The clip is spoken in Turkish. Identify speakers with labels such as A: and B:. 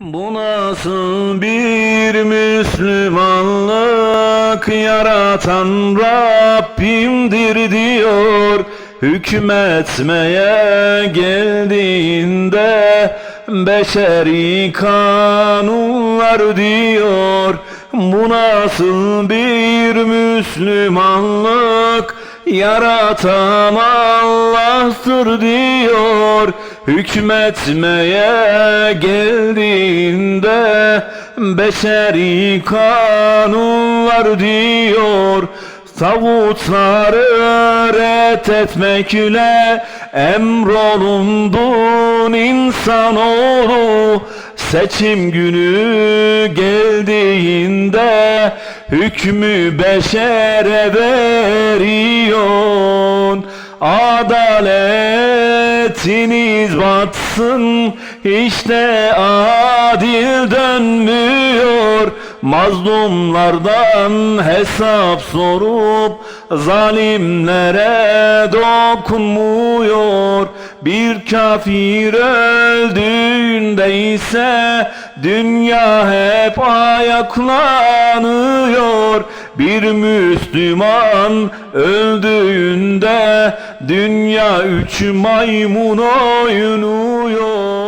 A: Bu nasıl bir Müslümanlık? Yaratan Rabbimdir diyor. Hükmetmeye geldiğinde beşeri kanunlar diyor. Bu nasıl bir Müslümanlık? Yaratan Allah'tır diyor Hükmetmeye geldiğinde beşeri kanunlar diyor Tağutları reddetmekle emrolundun insanoğlu Seçim günü geldiğinde hükmü beşere veriyorsun Adaletiniz batsın işte adil dönmüyor. Mazlumlardan hesap sorup zalimlere dokunmuyor. Bir kafir öldüğünde ise dünya hep ayaklanıyor. Bir Müslüman öldüğünde dünya üç maymun oynuyor